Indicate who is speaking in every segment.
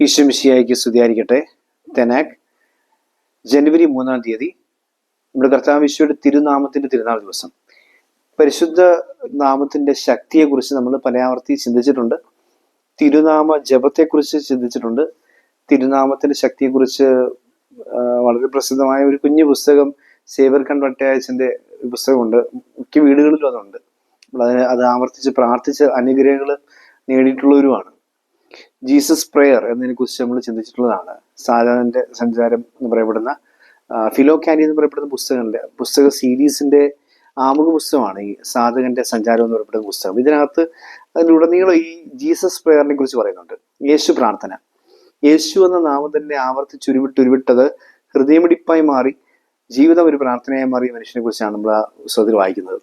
Speaker 1: ഈശ്വമിഷിയായിക്ക് സ്തുതിയായിരിക്കട്ടെ. തെനാക് ജനുവരി മൂന്നാം തീയതി നമ്മുടെ കർത്താവ് വിശ്വയുടെ തിരുനാമത്തിന്റെ തിരുനാൾ ദിവസം. പരിശുദ്ധ നാമത്തിന്റെ ശക്തിയെക്കുറിച്ച് നമ്മൾ പലയാവർത്തി ചിന്തിച്ചിട്ടുണ്ട്. തിരുനാമ ജപത്തെക്കുറിച്ച് ചിന്തിച്ചിട്ടുണ്ട്. തിരുനാമത്തിന്റെ ശക്തിയെക്കുറിച്ച് കുറിച്ച് വളരെ പ്രസിദ്ധമായ ഒരു കുഞ്ഞു പുസ്തകം സേവർ കൺ ഭട്ടയാച്ചന്റെ പുസ്തകമുണ്ട്. മിക്ക വീടുകളിലും അതുണ്ട്. അതിനെ അത് ആവർത്തിച്ച് പ്രാർത്ഥിച്ച് അനുഗ്രഹങ്ങൾ നേടിയിട്ടുള്ളവരുമാണ്. ജീസസ് പ്രെയർ എന്നതിനെ കുറിച്ച് നമ്മൾ ചിന്തിച്ചിട്ടുള്ളതാണ്. സാധാരണ സഞ്ചാരം എന്ന് പറയപ്പെടുന്ന ഫിലോ കാനി എന്ന് പറയപ്പെടുന്ന പുസ്തകങ്ങളുടെ പുസ്തക സീരീസിന്റെ ആമുഖ പുസ്തകമാണ് ഈ സാധകന്റെ സഞ്ചാരം എന്ന് പറയപ്പെടുന്ന പുസ്തകം. ഇതിനകത്ത് അതിലുടനീളം ഈ ജീസസ് പ്രെയറിനെ കുറിച്ച് പറയുന്നുണ്ട്. യേശു പ്രാർത്ഥന. യേശു എന്ന നാമം തന്നെ ആവർത്തിച്ചുരുവിട്ട് ഉരുവിട്ടത് ഹൃദയമിടിപ്പായി മാറി ജീവിതം ഒരു പ്രാർത്ഥനയായി മാറിയ മനുഷ്യനെ കുറിച്ചാണ് നമ്മൾ ആ പുസ്തകത്തിൽ വായിക്കുന്നത്.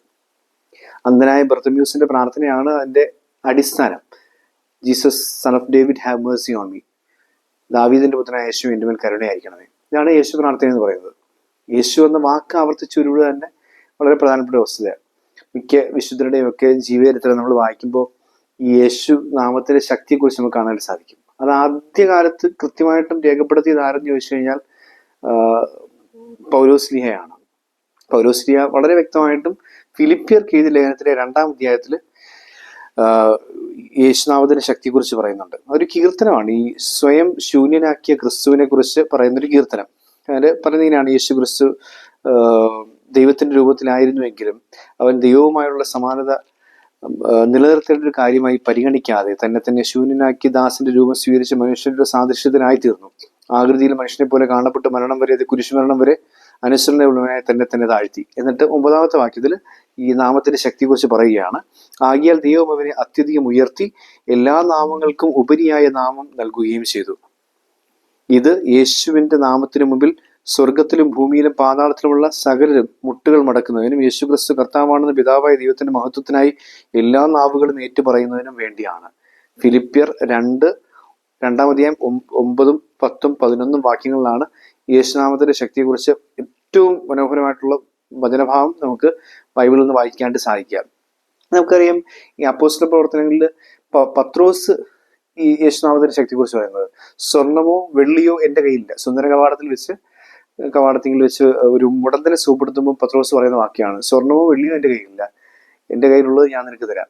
Speaker 1: അന്ധനായ ബർത്തമ്യൂസിന്റെ പ്രാർത്ഥനയാണ് അതിന്റെ അടിസ്ഥാനം. Jesus son of David have mercy on me ദാവീദിന്റെ പുത്രനായ യേശു എന്റെ മേൽ കരുണയായിരിക്കണമേ. ഇതാണ് യേശു പ്രാർത്ഥന എന്ന് പറയുന്നത്. യേശു എന്ന വാക്ക് ആവർത്തിച്ച് ഉരുവിടുക തന്നെ വളരെ പ്രധാനപ്പെട്ട വസ്തുതയാണ്. മിക്ക വിശുദ്ധരുടെയും ഒക്കെ ജീവചരിത്രം നമ്മൾ വായിക്കുമ്പോൾ ഈ യേശു നാമത്തിന്റെ ശക്തിയെക്കുറിച്ച് നമുക്ക് കാണാൻ സാധിക്കും. അത് ആദ്യകാലത്ത് കൃത്യമായിട്ടും രേഖപ്പെടുത്തിയത് ആരെന്ന് ചോദിച്ചു കഴിഞ്ഞാൽ പൗരോസ്ലിഹയാണ് പൗരോസ്ലിഹ വളരെ വ്യക്തമായിട്ടും ഫിലിപ്പിയർക്ക് എഴുതിയ ലേഖനത്തിലെ രണ്ടാം അധ്യായത്തിൽ യേശുനാമത്തിന്റെ ശക്തിയെക്കുറിച്ച് പറയുന്നുണ്ട്. ഒരു കീർത്തനമാണ്. ഈ സ്വയം ശൂന്യനാക്കിയ ക്രിസ്തുവിനെ കുറിച്ച് പറയുന്നൊരു കീർത്തനം. അതിൽ പറയുന്നതിനാണ് യേശു ക്രിസ്തു ദൈവത്തിന്റെ രൂപത്തിലായിരുന്നുവെങ്കിലും അവൻ ദൈവവുമായുള്ള സമാനത നിലനിർത്തേണ്ട ഒരു കാര്യമായി പരിഗണിക്കാതെ തന്നെ തന്നെ ശൂന്യനാക്കി ദാസിന്റെ രൂപം സ്വീകരിച്ച് മനുഷ്യരുടെ സാദൃശ്യത്തിനായി തീർന്നു ആകൃതിയിൽ മനുഷ്യനെ പോലെ കാണപ്പെട്ട് മരണം വരെ അത് കുരിശുമരണം വരെ അനുസരണയുള്ളവനായി തന്നെ തന്നെ താഴ്ത്തി. എന്നിട്ട് ഒമ്പതാമത്തെ വാക്യത്തിൽ ഈ നാമത്തിന്റെ ശക്തിയെക്കുറിച്ച് പറയുകയാണ്. ആകിയാൽ ദൈവം അവനെ അത്യധികം ഉയർത്തി എല്ലാ നാമങ്ങൾക്കും ഉപരിയായ നാമം നൽകുകയും ചെയ്തു. ഇത് യേശുവിന്റെ നാമത്തിന് മുമ്പിൽ സ്വർഗത്തിലും ഭൂമിയിലും പാതാളത്തിലുമുള്ള സകലരും മുട്ടുകൾ മടക്കുന്നതിനും യേശുക്രിസ്തു കർത്താവാണെന്ന പിതാവായ ദൈവത്തിന്റെ മഹത്വത്തിനായി എല്ലാ നാവുകളും ഏറ്റുപറയുന്നതിനും വേണ്ടിയാണ്. ഫിലിപ്പിയർ രണ്ട് രണ്ടാം അധ്യായം ഒം- ഒമ്പതും പത്തും പതിനൊന്നും വാക്യങ്ങളിലാണ് യേശുനാമത്തിന്റെ ശക്തിയെക്കുറിച്ച് ഏറ്റവും മനോഹരമായിട്ടുള്ള വചനഭാവം നമുക്ക് ബൈബിളിൽ നിന്ന് വായിക്കാണ്ട് സാധിക്കുക. നമുക്കറിയാം ഈ അപ്പോസ്റ്റൽ പ്രവർത്തനങ്ങളിൽ പത്രോസ് ഈ യേശുനാമത്തിന്റെ ശക്തിയെക്കുറിച്ച് പറയുന്നത്. സ്വർണമോ വെള്ളിയോ എന്റെ കയ്യിലില്ല. സുന്ദര കവാടത്തിൽ വെച്ച് കവാടത്തിൽ വെച്ച് ഒരു മുടന്തനെ സൂപ്പെടുത്തുമ്പോൾ പത്രോസ് പറയുന്ന വാക്യമാണ് സ്വർണമോ വെള്ളിയോ എന്റെ കയ്യിലില്ല. എന്റെ കയ്യിലുള്ളത് ഞാൻ നിനക്ക് തരാം.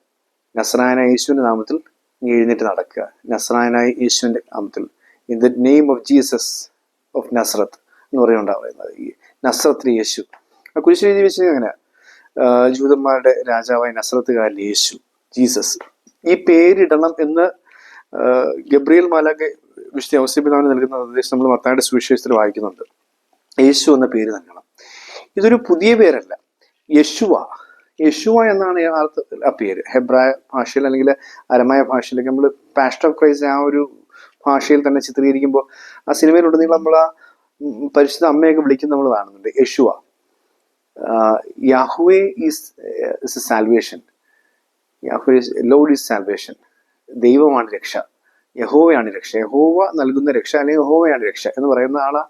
Speaker 1: നസ്രായനായ യേശുവിന്റെ നാമത്തിൽ നീ എഴുന്നേറ്റ് നടക്കുക. നസ്രായനായ യേശുവിന്റെ നാമത്തിൽ. In the name of Jesus of Nazareth എന്ന് പറയുന്നുണ്ടാ പറയുന്നത്. ഈ നസ്രത്ത് യേശു. ആ കുരിശ് എഴുതി വെച്ച് അങ്ങനെ ജൂതന്മാരുടെ രാജാവായ നസ്രത്തുകാരൻ യേശു ജീസസ്. ഈ പേരിടണം എന്ന് ഗബ്രിയൽ ഗബ്രിയേൽ വിഷ്ണു അവസ്യപിതാവിന് നൽകുന്ന നിർദ്ദേശം നമ്മൾ മത്തായുടെ സുവിശേഷത്തിൽ വായിക്കുന്നുണ്ട്. യേശു എന്ന പേര് നൽകണം. ഇതൊരു പുതിയ പേരല്ല. യശുവ. യശുവ എന്നാണ് ആ പേര്. ഹെബ്രായ ഭാഷയിൽ അല്ലെങ്കിൽ അരമായ ഭാഷയിലൊക്കെ നമ്മൾ പാസ്റ്റ് ഓഫ് ക്രൈസ്റ്റ് ആ ഒരു ഭാഷയിൽ തന്നെ ചിത്രീകരിക്കുമ്പോൾ ആ സിനിമയിലുടനീളം നമ്മൾ ആ പരിശുദ്ധ അമ്മയൊക്കെ വിളിക്കുന്ന നമ്മൾ കാണുന്നുണ്ട്. Yeshua. Yahweh is salvation. Yahweh lord is salvation. ദൈവമാണ് രക്ഷ. യഹോവയാണ് രക്ഷ. യഹോവ നൽകുന്ന രക്ഷ അല്ലെങ്കിൽ യഹോവയാണ് രക്ഷ എന്ന് പറയുന്നതാണ് ആ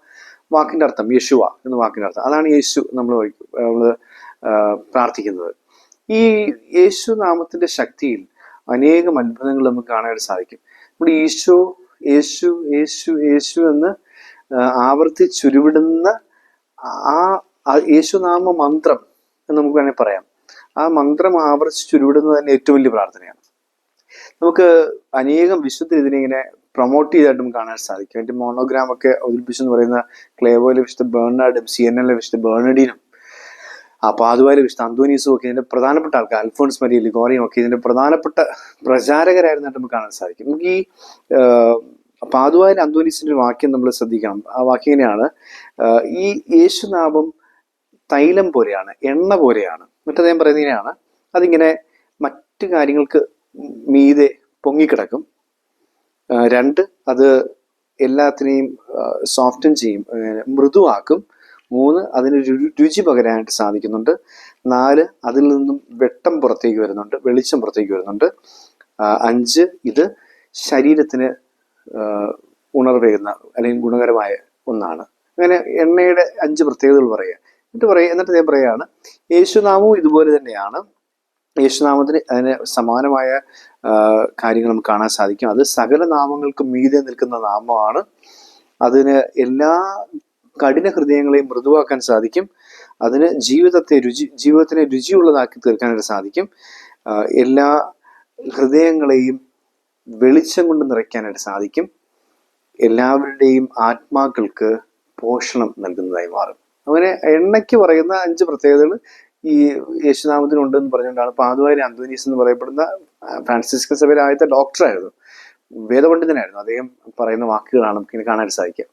Speaker 1: വാക്കിന്റെ അർത്ഥം. യേശുവ എന്ന വാക്കിന്റെ അർത്ഥം. അതാണ് യേശു നമ്മൾ നമ്മൾ പ്രാർത്ഥിക്കുന്നത്. ഈ യേശു നാമത്തിന്റെ ശക്തിയിൽ അനേകം അത്ഭുതങ്ങൾ നമുക്ക് കാണാനായിട്ട് സാധിക്കും. നമ്മുടെ ഈശോ യേശു യേശു യേശു എന്ന് ആവർത്തിച്ചുരുവിടുന്ന ആ യേശുനാമ മന്ത്രം എന്ന് നമുക്ക് വേണമെങ്കിൽ പറയാം. ആ മന്ത്രം ആവർത്തിച്ചുരുവിടുന്നത് തന്നെ ഏറ്റവും വലിയ പ്രാർത്ഥനയാണ്. നമുക്ക് അനേകം വിശുദ്ധ ഇതിനെ പ്രൊമോട്ട് ചെയ്തായിട്ട് കാണാൻ സാധിക്കും. അതിന്റെ മോണോഗ്രാം ഒക്കെ അവതരിപ്പിച്ചെന്ന് പറയുന്ന ക്ലേവോയിലെ വിശുദ്ധ ബേർണാർഡും സി എൻ എല്ലിലെ വിശുദ്ധ ബേർണഡീനും ആ അതുപോലെ വിശുദ്ധ അന്തോനീസും ഒക്കെ ഇതിന്റെ പ്രധാനപ്പെട്ട ആൾക്കാർ അൽഫോൺസ് മരിയ ലിഗോറിയും ഒക്കെ ഇതിന്റെ പ്രധാനപ്പെട്ട പ്രചാരകരായിരുന്നിട്ട് നമുക്ക് കാണാൻ സാധിക്കും. നമുക്ക് ഈ പാതുവായിലെ അന്തോനീസിന്റെ ഒരു വാക്യം നമ്മൾ ശ്രദ്ധിക്കണം. ആ വാക്യം ഇങ്ങനെയാണ്. ഈ യേശുനാഭം തൈലം പോലെയാണ് എണ്ണ പോലെയാണ്. എന്നിട്ട് പറയുന്നതിനെയാണ് അതിങ്ങനെ മറ്റു കാര്യങ്ങൾക്ക് മീതെ പൊങ്ങിക്കിടക്കും. രണ്ട് അത് എല്ലാത്തിനെയും സോഫ്റ്റൻ ചെയ്യും. മൃദുവാക്കും. മൂന്ന് അതിന് രുചി പകരാനായിട്ട് സാധിക്കുന്നുണ്ട്. നാല് അതിൽ നിന്നും വെട്ടം പുറത്തേക്ക് വരുന്നുണ്ട് വെളിച്ചം പുറത്തേക്ക് വരുന്നുണ്ട്. അഞ്ച് ഇത് ശരീരത്തിന് ഉണർവേകുന്ന അല്ലെങ്കിൽ ഗുണകരമായ ഒന്നാണ്. അങ്ങനെ എണ്ണയുടെ അഞ്ച് പ്രത്യേകതകൾ പറയുക. എന്നിട്ട് പറയുക എന്നിട്ട് ഞാൻ പറയുകയാണ് യേശുനാമവും ഇതുപോലെ തന്നെയാണ്. യേശുനാമത്തിന് അതിന് സമാനമായ കാര്യങ്ങൾ നമുക്ക് കാണാൻ സാധിക്കും. അത് സകല നാമങ്ങൾക്കും മീതെ നിൽക്കുന്ന നാമമാണ്. അതിന് എല്ലാ കഠിന ഹൃദയങ്ങളെ മൃദുവാക്കാൻ സാധിക്കും. അതിന് ജീവിതത്തെ രുചി ജീവിതത്തിനെ രുചിയുള്ളതാക്കി തീർക്കാനായിട്ട് സാധിക്കും. എല്ലാ ഹൃദയങ്ങളെയും വെളിച്ചം കൊണ്ട് നിറയ്ക്കാനായിട്ട് സാധിക്കും. എല്ലാവരുടെയും ആത്മാക്കൾക്ക് പോഷണം നൽകുന്നതായി മാറും. അങ്ങനെ എണ്ണയ്ക്ക് പറയുന്ന അഞ്ച് പ്രത്യേകതകൾ ഈ യേശുനാമത്തിനുണ്ടെന്ന് പറഞ്ഞുകൊണ്ടാണ്. പാതുവാരി അന്തോനീസ് എന്ന് പറയപ്പെടുന്ന ഫ്രാൻസിസ്കൻ സഭയിലെ ഡോക്ടറായിരുന്നു. വേദപണ്ഡിതനായിരുന്നു. അദ്ദേഹം പറയുന്ന വാക്കുകളാണ് നമുക്ക് ഇനി കാണാൻ സാധിക്കുക.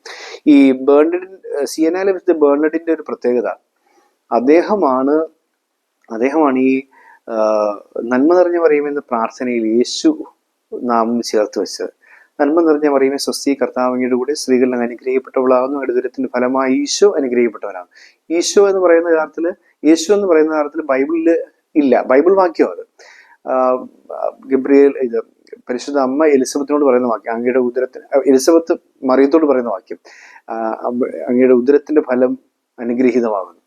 Speaker 1: ഈ ബേർണഡിൻ സിയനാലെ വിത്ത് ബേർണഡിന്റെ ഒരു പ്രത്യേകത. അദ്ദേഹമാണ് അദ്ദേഹമാണ് ഈ നന്മ നിറഞ്ഞ പറയുമെന്ന പ്രാർത്ഥനയിൽ യേശു നാമം ചേർത്ത് വെച്ചത്. നന്മ നിറഞ്ഞ പറയുമ്പോൾ സ്വസ്തി കർത്താവിന്റെ കൂടെ സ്ത്രീകളിൽ അനുഗ്രഹിക്കപ്പെട്ടവളാകുന്നു. എടുതുരത്തിന്റെ ഫലമായി ഈശോ അനുഗ്രഹിക്കപ്പെട്ടവനാണ്. ഈശോ എന്ന് പറയുന്ന കാര്യത്തിൽ യേശു എന്ന് പറയുന്ന കാര്യത്തിൽ ബൈബിളിൽ ഇല്ല. ബൈബിൾ വാക്യം അത്. ഗബ്രിയേൽ ഇത് പരിശുദ്ധ അമ്മ എലിസബത്തിനോട് പറയുന്ന വാക്യം അങ്ങയുടെ ഉദരത്തിന് എലിസബത്ത് മറിയത്തോട് പറയുന്ന വാക്യം അങ്ങയുടെ ഉദരത്തിന്റെ ഫലം അനുഗ്രഹീതമാകുന്നു.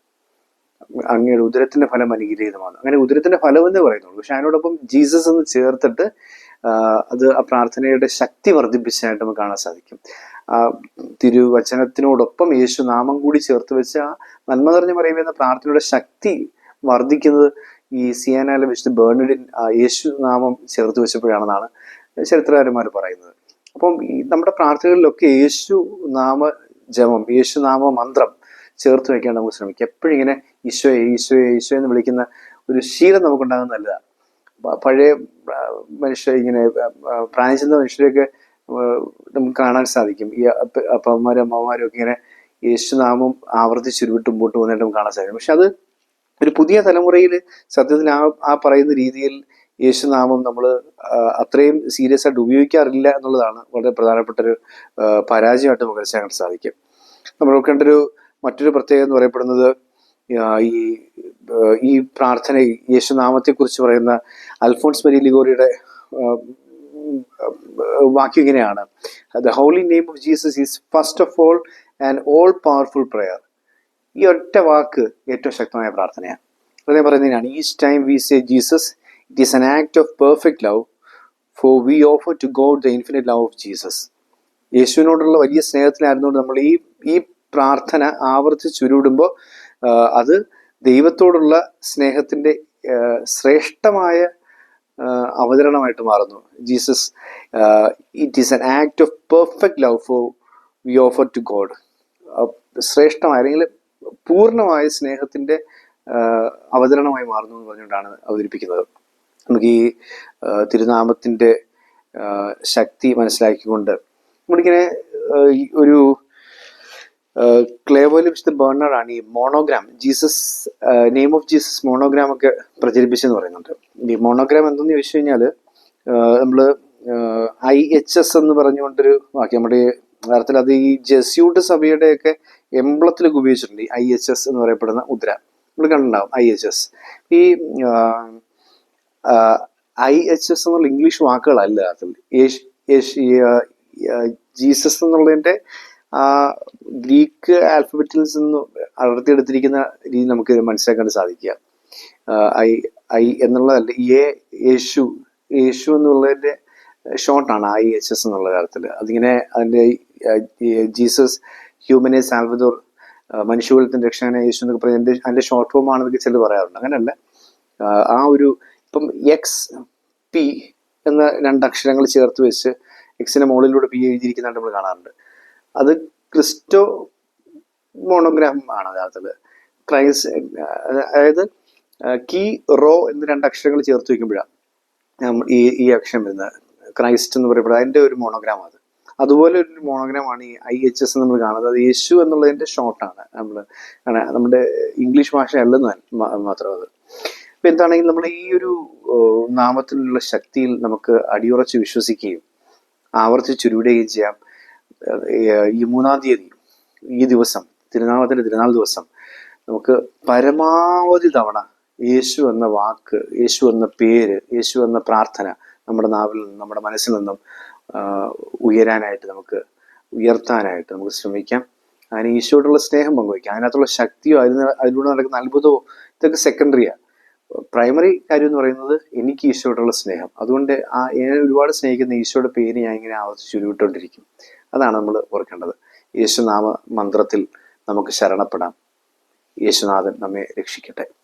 Speaker 1: അങ്ങയുടെ ഉദരത്തിന്റെ ഫലം അനുഗ്രഹീതമാകുന്നു. അങ്ങനെ ഉദരത്തിന്റെ ഫലം എന്നേ പറയുന്നുള്ളൂ. പക്ഷെ അതിനോടൊപ്പം ജീസസ് എന്ന് ചേർത്തിട്ട് അത് ആ പ്രാർത്ഥനയുടെ ശക്തി വർദ്ധിപ്പിച്ചതായിട്ട് നമുക്ക് കാണാൻ സാധിക്കും. ആ തിരുവചനത്തിനോടൊപ്പം യേശു നാമം കൂടി ചേർത്ത് വെച്ച നന്മ നിറഞ്ഞു പറയുന്ന പ്രാർത്ഥനയുടെ ശക്തി വർദ്ധിക്കുന്നത് ഈ സിയാനാല വിശുദ്ധ ബേർണഡിൻ യേശു നാമം ചേർത്ത് വെച്ചപ്പോഴാണെന്നാണ് ചരിത്രകാരന്മാർ പറയുന്നത്. അപ്പം ഈ നമ്മുടെ പ്രാർത്ഥനകളിലൊക്കെ യേശു നാമ ജപം യേശു നാമ മന്ത്രം ചേർത്ത് വയ്ക്കാൻ നമുക്ക് ശ്രമിക്കുക എപ്പോഴും ഇങ്ങനെ ഈശോയെ ഈശോയെ ഈശോ എന്ന് വിളിക്കുന്ന ഒരു ശീലം നമുക്കുണ്ടാകുന്ന നല്ലതാണ്. പഴയ മനുഷ്യ ഇങ്ങനെ ആ, മനുഷ്യരെയൊക്കെ നമുക്ക് കാണാൻ സാധിക്കും. ഈ അപ്പ- അപ്പന്മാരും അമ്മമാരും ഒക്കെ ഇങ്ങനെ യേശുനാമം ആവർത്തിച്ച് ഉരുവിട്ട് മുമ്പോട്ട് കാണാൻ സാധിക്കും. പക്ഷെ അത് ഒരു പുതിയ തലമുറയിൽ സത്യത്തിൽ ആ ആ പറയുന്ന രീതിയിൽ യേശുനാമം നമ്മൾ അത്രയും സീരിയസ് ആയിട്ട് ഉപയോഗിക്കാറില്ല എന്നുള്ളതാണ് വളരെ പ്രധാനപ്പെട്ട ഒരു പരാജയമായിട്ട് നമുക്ക് മനസ്സിലാക്കാൻ സാധിക്കും. നമ്മൾ നോക്കേണ്ട ഒരു മറ്റൊരു പ്രത്യേകത എന്ന് പറയപ്പെടുന്നത് ഈ ഈ പ്രാർത്ഥന യേശുനാമത്തെ കുറിച്ച് പറയുന്ന അൽഫോൺസ് മെരി ലിഗോറിയുടെ വാക്യം ഇങ്ങനെയാണ്. The holy name of Jesus is first of all and all powerful prayer ഈ ഒറ്റ വാക്ക് ഏറ്റവും ശക്തമായ പ്രാർത്ഥനയാണ്. അതേ പറയുന്നതിനാണ് each time we say Jesus it is an act of perfect love for we offer to God the infinite love of Jesus യേശുവിനോടുള്ള വലിയ സ്നേഹത്തിലായിരുന്നുകൊണ്ട് നമ്മൾ ഈ ഈ പ്രാർത്ഥന ആവർത്തിച്ച് ചുരുവിടുമ്പോൾ അത് ദൈവത്തോടുള്ള സ്നേഹത്തിന്റെ ശ്രേഷ്ഠമായ അവതരണമായിട്ട് മാറുന്നു. Jesus it is an act of perfect love for we offer to God ശ്രേഷ്ഠമായ അല്ലെങ്കിൽ പൂർണമായ സ്നേഹത്തിന്റെ അവതരണമായി മാറുന്നു എന്ന് പറഞ്ഞുകൊണ്ടാണ് അവതരിപ്പിക്കുന്നത്. നമുക്ക് ഈ തിരുനാമത്തിന്റെ ശക്തി മനസ്സിലാക്കിക്കൊണ്ട് നമ്മളിങ്ങനെ ഒരു ക്ലേവോലി വിശുദ്ധ ബേർണറാണ് ഈ monogram. Jesus name of Jesus monogram ഒക്കെ പ്രചരിപ്പിച്ചെന്ന് പറയുന്നുണ്ട്. ഈ മോണോഗ്രാം എന്തെന്ന് ചോദിച്ചു കഴിഞ്ഞാൽ നമ്മൾ ഐ എച്ച് എസ് എന്ന് പറഞ്ഞുകൊണ്ടൊരു വാക്യം. നമ്മുടെ യഥാർത്ഥത്തിൽ അത് ഈ ജെസ്യൂട്ട് സഭയുടെയൊക്കെ എംബ്ലത്തിലൊക്കെ ഉപയോഗിച്ചിട്ടുണ്ട് ഐ എച്ച് എസ് എന്ന് പറയപ്പെടുന്ന മുദ്ര. നമ്മൾ കണ്ടിട്ടുണ്ടാവും ഐ എച്ച് എസ് ഈ ഐ എച്ച് എസ് എന്നുള്ള ഇംഗ്ലീഷ് വാക്കുകളല്ല ജീസസ് എന്നുള്ളതിന്റെ ആ ഗ്രീക്ക് ആൽഫബറ്റിൽ നിന്ന് അടർത്തിയെടുത്തിരിക്കുന്ന രീതി നമുക്ക് മനസ്സിലാക്കാൻ സാധിക്കുക. ഐ ഐ എന്നുള്ളതല്ല യേശു യേശു എന്നുള്ളതിന്റെ ഷോർട്ടാണ് ഐ എച്ച് എസ് എന്നുള്ള കാര്യത്തിൽ. അതിങ്ങനെ അതിന്റെ ജീസസ് ഹ്യൂമനെ സാൽവദോർ മനുഷ്യകുലത്തിന് രക്ഷകനെ യേശു എന്നൊക്കെ പറഞ്ഞ എന്റെ അതിന്റെ ഷോർട്ട് ഫോം ആണെന്നൊക്കെ ചിലർ പറയാറുണ്ട്. അങ്ങനെയല്ല. ആ, ഒരു ഇപ്പം എക്സ് പി എന്ന രണ്ട് അക്ഷരങ്ങൾ ചേർത്ത് വെച്ച് എക്സിന്റെ മുകളിലൂടെ പി എഴുതിയിരിക്കുന്നതായിട്ട് നമ്മൾ കാണാറുണ്ട്. അത് ക്രിസ്റ്റോ മോണോഗ്രാം ആണ് അതിനകത്ത് ക്രൈസ് അതായത് കീ റോ എന്ന രണ്ട് അക്ഷരങ്ങൾ ചേർത്ത് വെക്കുമ്പോഴാണ് ഈ ഈ അക്ഷരം വരുന്നത്. ക്രൈസ്റ്റ് എന്ന് പറയപ്പെടുന്നത്. അതിന്റെ ഒരു മോണോഗ്രാം അത്. അതുപോലെ ഒരു മോണോഗ്രാമാണ് ഈ ഐ എച്ച് എസ് നമ്മൾ കാണുന്നത്. അത് യേശു എന്നുള്ളതിന്റെ ഷോർട്ടാണ് നമ്മൾ നമ്മുടെ ഇംഗ്ലീഷ് ഭാഷ മാത്രം അത്. ഇപ്പൊ എന്താണെങ്കിൽ നമ്മൾ ഈ ഒരു നാമത്തിലുള്ള ശക്തിയിൽ നമുക്ക് അടിയുറച്ച് വിശ്വസിക്കുകയും ആവർത്തിച്ചുരുവിടുകയും ചെയ്യാം. ഈ മൂന്നാം തീയതി ഈ ദിവസം തിരുനാമത്തിന്റെ തിരുനാൾ ദിവസം നമുക്ക് പരമാവധി തവണ യേശു എന്ന വാക്ക് യേശു എന്ന പേര് യേശു എന്ന പ്രാർത്ഥന നമ്മുടെ നാവിൽ നിന്നും നമ്മുടെ മനസ്സിൽ നിന്നും ഉയരാനായിട്ട് നമുക്ക് ഉയർത്താനായിട്ട് നമുക്ക് ശ്രമിക്കാം. അതിന് ഈശോയോടുള്ള സ്നേഹം പങ്കുവയ്ക്കാം. അതിനകത്തുള്ള ശക്തിയോ അതിന് അതിലൂടെ നടക്കുന്ന അത്ഭുതമോ ഇതൊക്കെ സെക്കൻഡറിയാണ് പ്രൈമറി കാര്യം എന്ന് പറയുന്നത് എനിക്ക് ഈശോയോടുള്ള സ്നേഹം. അതുകൊണ്ട് ആ എന്നെ ഒരുപാട് സ്നേഹിക്കുന്ന ഈശോയുടെ പേര് ഞാൻ ഇങ്ങനെ ആവർത്തിച്ച് ചുരുവിട്ടുകൊണ്ടിരിക്കും അതാണ് നമ്മൾ ഓർക്കേണ്ടത്. യേശുനാമ മന്ത്രത്തിൽ നമുക്ക് ശരണപ്പെടാം. യേശുനാഥൻ നമ്മെ രക്ഷിക്കട്ടെ.